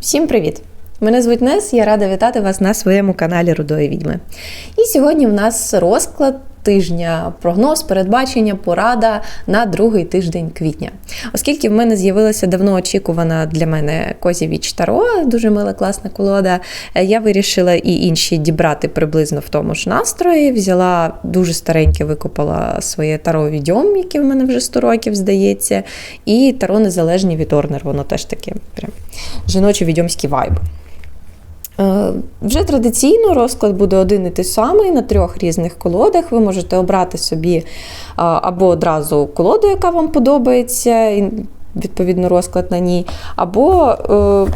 Всім привіт! Мене звуть Нес, я рада вітати вас на своєму каналі Рудої Відьми. І сьогодні в нас розклад тижня, прогноз, передбачення, порада на другий тиждень квітня. Оскільки в мене з'явилася давно очікувана для мене Козі Віч Таро, дуже мила класна колода, е, я вирішила і інші дібрати приблизно в тому ж настрої. Взяла дуже стареньке, викопала своє таро відьом, яке в мене вже 100 років здається, і таро незалежні від Орнер, воно теж таке прям жіночі відьомські вайби. Е, Вже традиційно розклад буде один і той самий на трьох різних колодах. Ви можете обрати собі або одразу колоду, яка вам подобається, і відповідно розклад на ній, або е,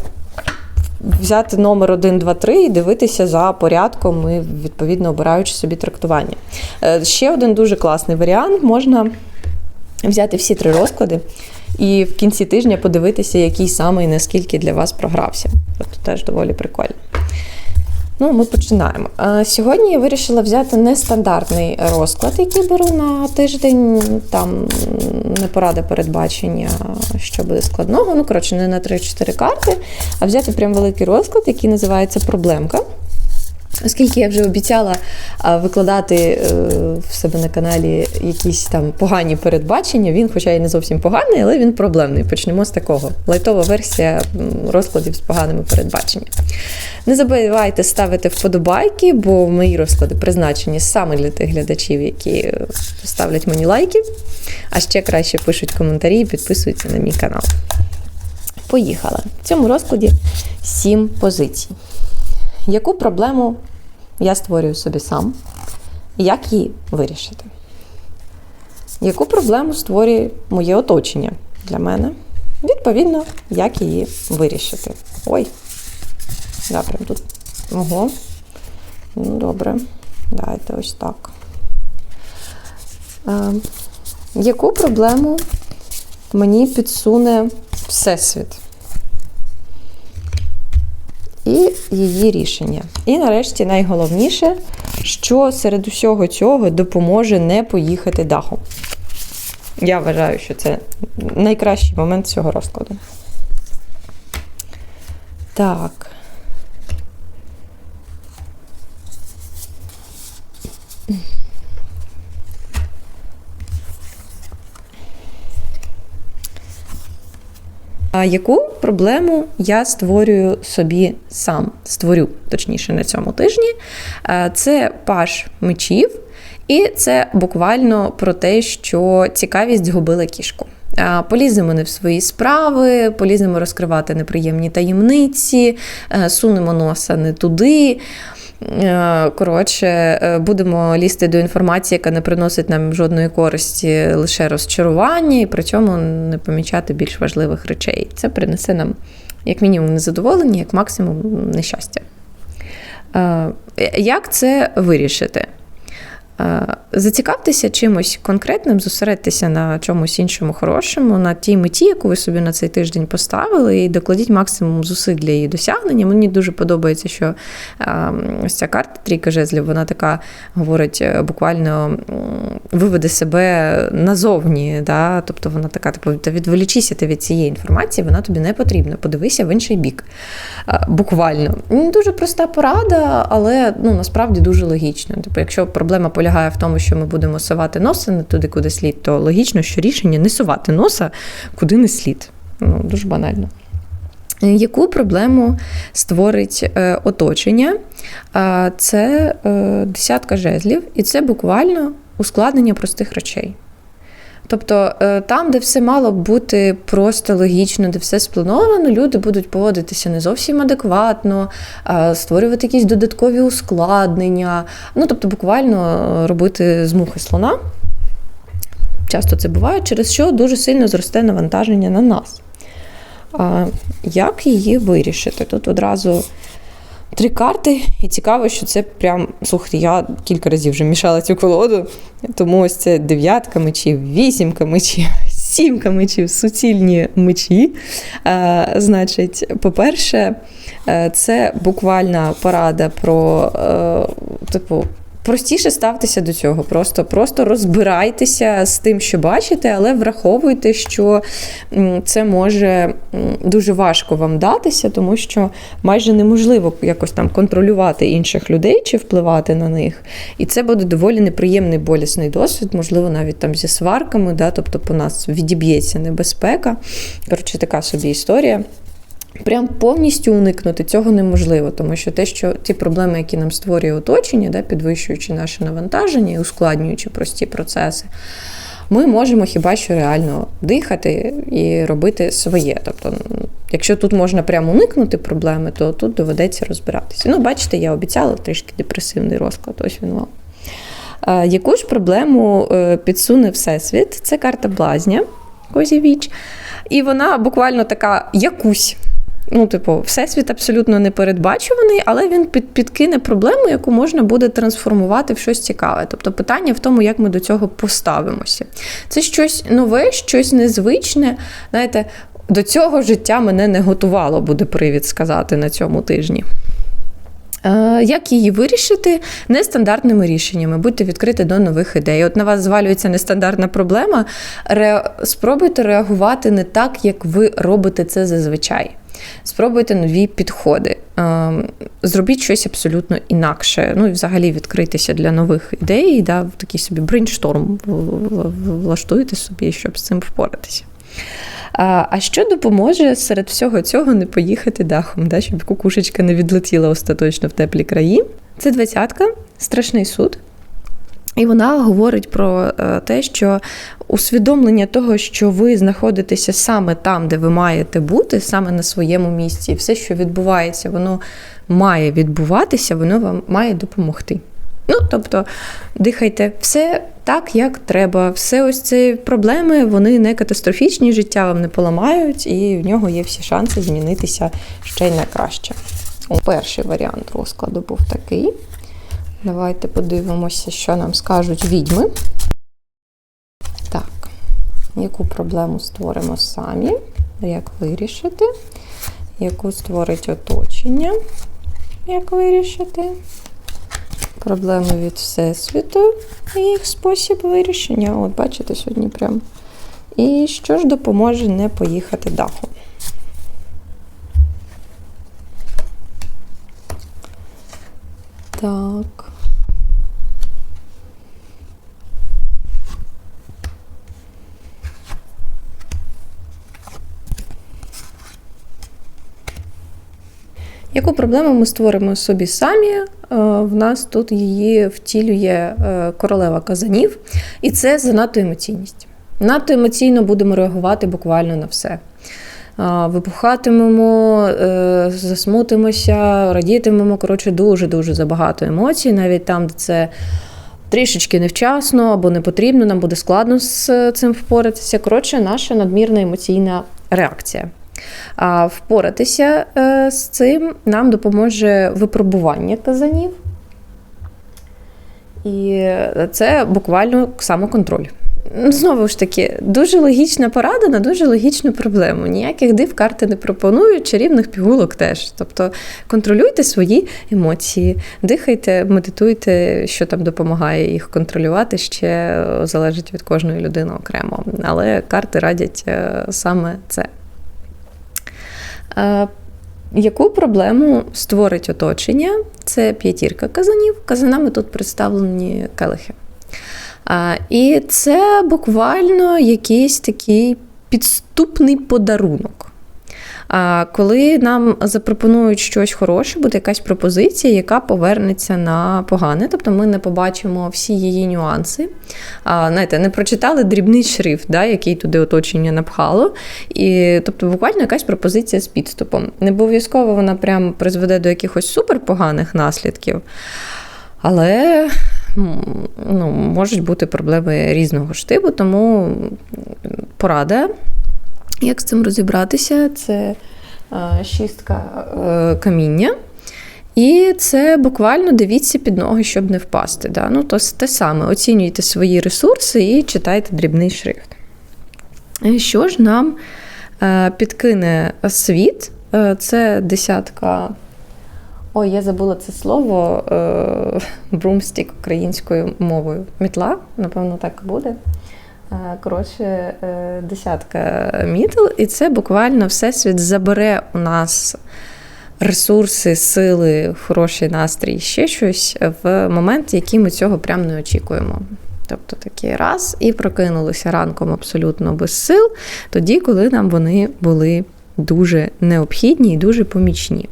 взяти номер 1, 2, 3 і дивитися за порядком і відповідно обираючи собі трактування. Е, Ще один дуже класний варіант можна взяти всі три розклади. І в кінці тижня подивитися, який саме і наскільки для вас програвся. Тобто теж доволі прикольно. Ну, ми починаємо. Сьогодні я вирішила взяти нестандартний розклад, який беру на тиждень. Там не порада передбачення, що буде складного. Ну, коротше, не на 3-4 карти, а взяти прям великий розклад, який називається Проблемка. Оскільки я вже обіцяла викладати е, в себе на каналі якісь там погані передбачення, він, хоча і не зовсім поганий, але він проблемний. Почнемо з такого. Лайтова версія розкладів з поганими передбаченнями. Не забувайте ставити вподобайки, бо мої розклади призначені саме для тих глядачів, які е, ставлять мені лайки, а ще краще пишуть коментарі і підписуються на мій канал. Поїхала. В цьому розкладі 7 позицій. Яку проблему я створюю собі сам? Як її вирішити? Яку проблему створює моє оточення для мене? Відповідно, як її вирішити. Ой, да, прям тут. Ого. Ну, добре. Давайте ось так. Е, яку проблему мені підсуне Всесвіт? І її рішення. І нарешті найголовніше, що серед усього цього допоможе не поїхати дахом. Я вважаю, що це найкращий момент цього розкладу. Так. А Яку проблему я створюю собі сам? Створю, точніше, на цьому тижні. Е, Це паш мечів, і це буквально про те, що цікавість згубила кішку. Е, Поліземо не в свої справи, поліземо розкривати неприємні таємниці, е, сунемо носа не туди. Е, Коротше, е, будемо лізти до інформації, яка не приносить нам жодної користі, лише розчарування, і при цьому не помічати більш важливих речей. Це принесе нам, як мінімум, незадоволення, як максимум нещастя. Е, Як це вирішити? Е, Зацікавтеся чимось конкретним, зосередьтеся на чомусь іншому хорошому, на тій меті, яку ви собі на цей тиждень поставили, і докладіть максимум зусиль для її досягнення. Мені дуже подобається, що е, ось ця карта трійка жезлів, вона така говорить, е, буквально виведе себе назовні. Да? Тобто вона така, типу, відволічися ти від цієї інформації, вона тобі не потрібна. Подивися в інший бік. Буквально. Дуже проста порада, але ну, насправді дуже логічна. Тобто, якщо проблема полягає в тому, що ми будемо совати носа не туди, куди слід, то логічно, що рішення не сувати носа куди не слід. Ну, Дуже банально. Яку проблему створить е, оточення? Е, Це е, десятка жезлів, і це буквально ускладнення простих речей. Тобто е, там, де все мало бути просто логічно, де все сплановано, люди будуть поводитися не зовсім адекватно, е, створювати якісь додаткові ускладнення. Ну, тобто, буквально е, робити з мухи слона. Часто це буває, через що дуже сильно зросте навантаження на нас. Як її вирішити? Тут одразу три карти, і цікаво, що це прям. Слухайте, я кілька разів вже мішала цю колоду, тому ось це дев'ятка мечів, вісімка мечів, сімка мечів, суцільні мечі. А, Значить, по-перше, е, це буквальна порада про, е, типу, Простіше ставтеся до цього, просто просто розбирайтеся з тим, що бачите, але враховуйте, що це може дуже важко вам датися, тому що майже неможливо якось там контролювати інших людей чи впливати на них. І це буде доволі неприємний болісний досвід, можливо, навіть там зі сварками, да, тобто по нас відіб'ється небезпека. Коротше, така собі історія. Прям повністю уникнути цього неможливо, тому що те, що ті проблеми, які нам створює оточення, да, підвищуючи наше навантаження і ускладнюючи прості процеси, ми можемо хіба що реально дихати і робити своє. Тобто, якщо тут можна прямо уникнути проблеми, то тут доведеться розбиратися. Ну, бачите, я обіцяла трішки депресивний розклад, ось він вам. Е, Яку ж проблему е, підсуне Всесвіт? Це карта блазня Козівіч. І вона буквально така якусь. Ну, типу, всесвіт абсолютно непередбачуваний, але він під, підкине проблему, яку можна буде трансформувати в щось цікаве. Тобто питання в тому, як ми до цього поставимося. Це щось нове, щось незвичне. Знаєте, до цього життя мене не готувало, буде привід сказати на цьому тижні. Е, Як її вирішити нестандартними рішеннями? Будьте відкриті до нових ідей. От на вас звалюється нестандартна проблема. Ре... Спробуйте реагувати не так, як ви робите це зазвичай. Спробуйте нові підходи. Е, Зробіть щось абсолютно інакше. Ну і взагалі відкритися для нових ідей, да, в такий собі брейншторм влаштуйте собі, щоб з цим впоратися. А що допоможе серед всього цього не поїхати дахом, да, щоб кукушечка не відлетіла остаточно в теплі краї? Це двадцятка, страшний суд. І вона говорить про е, те, що усвідомлення того, що ви знаходитеся саме там, де ви маєте бути, саме на своєму місці, все, що відбувається, воно має відбуватися, воно вам має допомогти. Ну, тобто, дихайте все так, як треба. Все ось ці проблеми, вони не катастрофічні, життя вам не поламають, і в нього є всі шанси змінитися ще й на краще. Перший варіант розкладу був такий. Давайте подивимося, що нам скажуть відьми. Так, яку проблему створимо самі, як вирішити, яку створить оточення, як вирішити, проблеми від Всесвіту і їх спосіб вирішення. От, бачите, сьогодні прям. І що ж допоможе не поїхати дахом? Так. Яку проблему ми створимо собі самі? Е, В нас тут її втілює е, королева казанів, і це занадто емоційність. Надто емоційно будемо реагувати буквально на все. А, Вибухатимемо, е, засмутимося, радітимемо. Коротше, дуже-дуже забагато емоцій, навіть там, де це трішечки невчасно або не потрібно, нам буде складно з цим впоратися. Коротше, наша надмірна емоційна реакція. А впоратися е, з цим нам допоможе випробування казанів. І це буквально самоконтроль. Ну, Знову ж таки, дуже логічна порада на дуже логічну проблему. Ніяких див карти не пропонують, чарівних пігулок теж. Тобто контролюйте свої емоції, дихайте, медитуйте, що там допомагає їх контролювати, ще залежить від кожної людини окремо. Але карти радять е, саме це. Е, Яку проблему створить оточення? Це п'ятірка казанів. Казанами тут представлені келихи. І це буквально якийсь такий підступний подарунок. Коли нам запропонують щось хороше, буде якась пропозиція, яка повернеться на погане, тобто ми не побачимо всі її нюанси. Знаєте, не прочитали дрібний шрифт, да, який туди оточення напхало. І, Тобто, буквально якась пропозиція з підступом. Не обов'язково вона прям призведе до якихось суперпоганих наслідків. Але ну, можуть бути проблеми різного штибу, тому порада, як з цим розібратися, це е, шістка е, каміння. І це буквально дивіться під ноги, щоб не впасти. Да? Ну, то те саме, оцінюйте свої ресурси і читайте дрібний шрифт. Що ж нам е, підкине світ? Це десятка Ой, я забула це слово брумстік українською мовою. Мітла, напевно, так і буде. Е, Коротше, е, десятка мітл, і це буквально всесвіт забере у нас ресурси, сили, хороший настрій, ще щось в момент, який ми цього прям не очікуємо. Тобто такий раз і прокинулися ранком абсолютно без сил, тоді, коли нам вони були дуже необхідні і дуже помічні.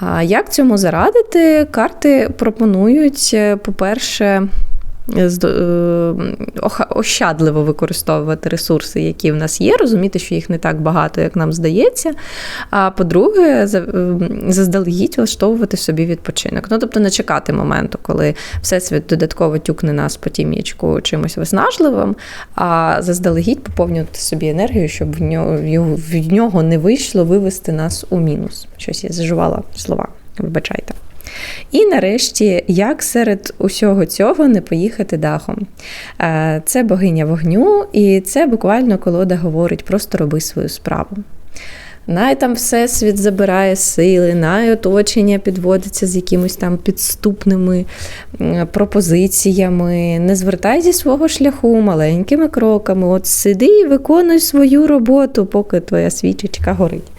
А як цьому зарадити? Карти пропонують, е, по-перше, ощадливо використовувати ресурси, які в нас є, розуміти, що їх не так багато, як нам здається. А по-друге, ем, заздалегідь влаштовувати собі відпочинок. Ну, тобто не чекати моменту, коли всесвіт додатково тюкне нас по тім'ячку чимось виснажливим, а заздалегідь поповнювати собі енергію, щоб в нього, в нього не вийшло вивести нас у мінус. Щось я заживала слова, вибачайте. І нарешті, як серед усього цього не поїхати дахом? Е, Це богиня вогню, і це буквально колода говорить: просто роби свою справу. Най там всесвіт забирає сили, най оточення підводиться з якимись там підступними пропозиціями. Не звертай зі свого шляху маленькими кроками. От сиди і виконуй свою роботу, поки твоя свічечка горить.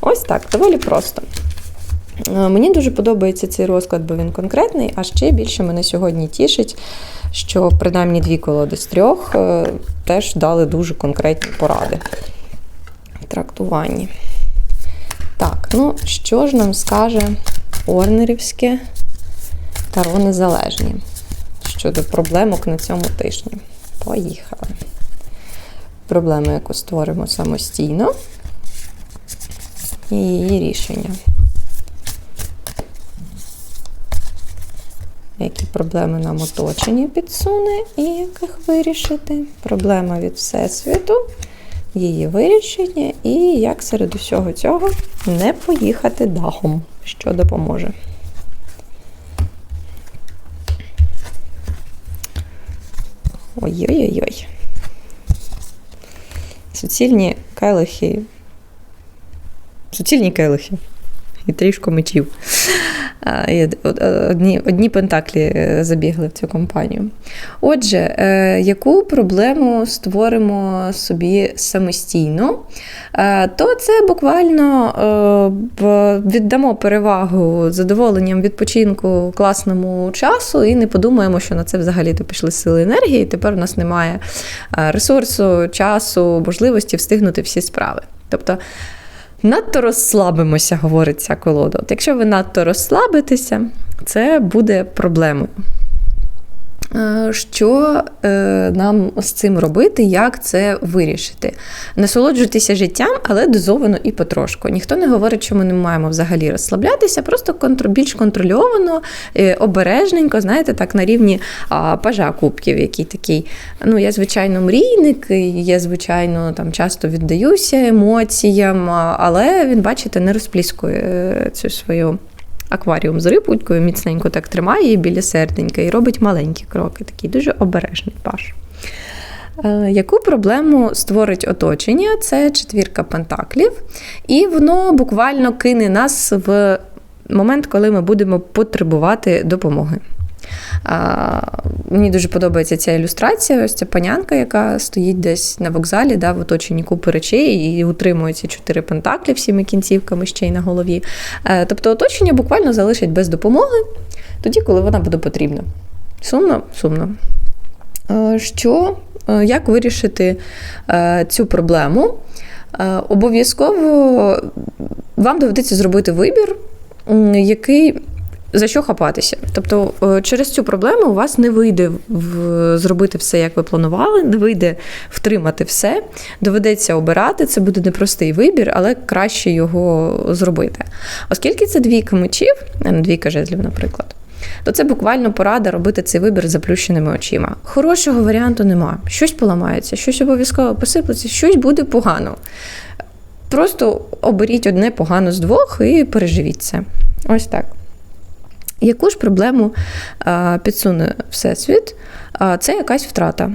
Ось так, доволі просто. Е, Мені дуже подобається цей розклад, бо він конкретний, а ще більше мене сьогодні тішить, що принаймні дві колоди з трьох е, теж дали дуже конкретні поради трактуванні. Так, ну що ж нам скаже Орнерівське Таро Незалежні щодо проблемок на цьому тижні? Поїхали. Проблему, яку створимо самостійно, і її рішення. Які проблеми нам оточення підсуне і як їх вирішити. Проблема від Всесвіту, її вирішення, і як серед усього цього не поїхати дахом, що допоможе. Ой-ой-ой. Суцільні келихи. Суцільні келихи. І трішку мечів. Одні, одні пентаклі е, забігли в цю компанію. Отже, е, яку проблему створимо собі самостійно, Е, то це буквально віддамо перевагу задоволенням відпочинку класному часу і не подумаємо, що на це взагалі то пішли сили енергії. Тепер у нас немає ресурсу, часу, можливості встигнути всі справи. Тобто Надто розслабимося, говорить ця колода. От якщо ви надто розслабитеся, це буде проблемою. Е, Що е, нам з цим робити, як це вирішити? Насолоджуйтеся життям, але дозовано і потрошку. Ніхто не говорить, що ми не маємо взагалі розслаблятися, просто більш контрольовано, е, обережненько, знаєте, так на рівні пажа кубків, який такий. Ну, я, звичайно, мрійник, я, звичайно, там часто віддаюся емоціям, але він, бачите, не розпліскує цю свою акваріум з рибкою, міцненько так тримає її біля серденька і робить маленькі кроки. Такий дуже обережний паш. Е, Яку проблему створить оточення? Це четвірка пентаклів, і воно буквально кине нас в момент, коли ми будемо потребувати допомоги. А, мені дуже подобається ця ілюстрація. Ось ця панянка, яка стоїть десь на вокзалі, да, в оточенні купи речей і утримує ці чотири пентаклі всіми кінцівками ще й на голові. Е, тобто оточення буквально залишить без допомоги тоді, коли вона буде потрібна. Сумно? Сумно. Е, Що, е, як вирішити е, цю проблему? Е, Обов'язково вам доведеться зробити вибір, який за що хапатися. Тобто е, через цю проблему у вас не вийде зробити все, як ви планували, не вийде втримати все. Доведеться обирати. Це буде непростий вибір, але краще його зробити. Оскільки це двійка мечів, двійка жезлів, наприклад. То це буквально порада робити цей вибір з заплющеними очима. Хорошого варіанту нема. Щось поламається, щось обов'язково посиплеться, щось буде погано. Просто оберіть одне погано з двох і переживіть це. Ось так. Яку ж проблему підсуне Всесвіт? Це якась втрата.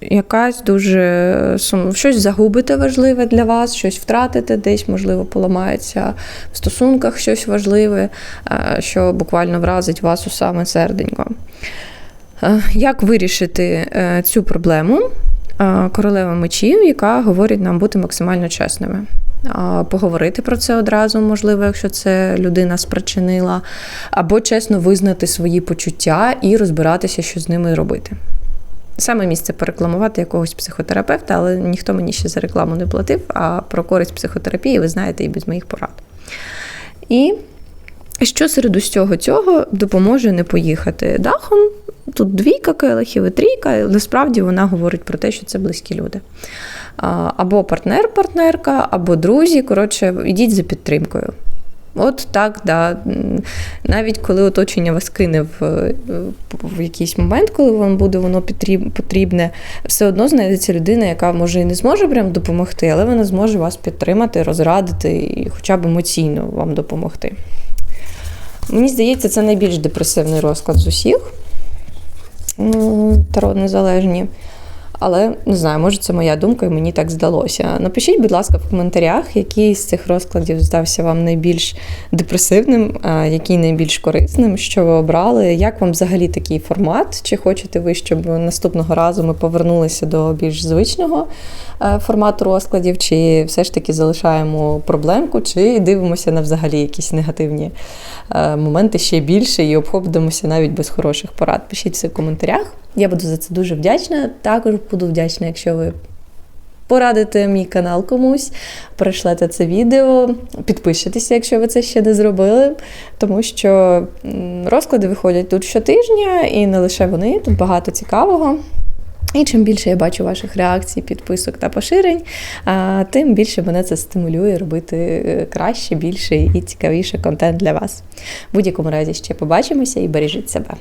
Якась дуже щось загубите важливе для вас, щось втратите, десь, можливо, поламається в стосунках щось важливе, е, що буквально вразить вас у саме серденько. Е, Як вирішити е, цю проблему? Е, Королева мечів, яка говорить нам бути максимально чесними. Поговорити про це одразу, можливо, якщо це людина спричинила, або чесно визнати свої почуття і розбиратися, що з ними робити. Саме місце порекламувати якогось психотерапевта, але ніхто мені ще за рекламу не платив, а про користь психотерапії ви знаєте і без моїх порад. І що серед усього цього допоможе не поїхати дахом? Тут двійка келихів і трійка, і насправді вона говорить про те, що це близькі люди. Або партнер-партнерка, або друзі. Коротше, йдіть за підтримкою. От так, да. Навіть коли оточення вас кине в, в якийсь момент, коли вам буде воно потрібне, все одно знайдеться людина, яка може і не зможе прям допомогти, але вона зможе вас підтримати, розрадити і хоча б емоційно вам допомогти. Мені здається, це найбільш депресивний розклад з усіх м, таро незалежні. Але не знаю, може це моя думка, і мені так здалося. Напишіть, будь ласка, в коментарях, який з цих розкладів здався вам найбільш депресивним, який найбільш корисним, що ви обрали. Як вам взагалі такий формат? Чи хочете ви, щоб наступного разу ми повернулися до більш звичного е, формату розкладів, чи все ж таки залишаємо проблемку, чи дивимося на взагалі якісь негативні е, моменти ще більше і обходимося навіть без хороших порад? Пишіть все в коментарях. Я буду за це дуже вдячна. Також буду вдячна, якщо ви порадите мій канал комусь, перейшлете це відео, підпишитеся, якщо ви це ще не зробили, тому що розклади виходять тут щотижня, і не лише вони, тут багато цікавого. І чим більше я бачу ваших реакцій, підписок та поширень, тим більше мене це стимулює робити е, краще, більше і цікавіше контент для вас. В будь-якому разі ще побачимося і бережіть себе.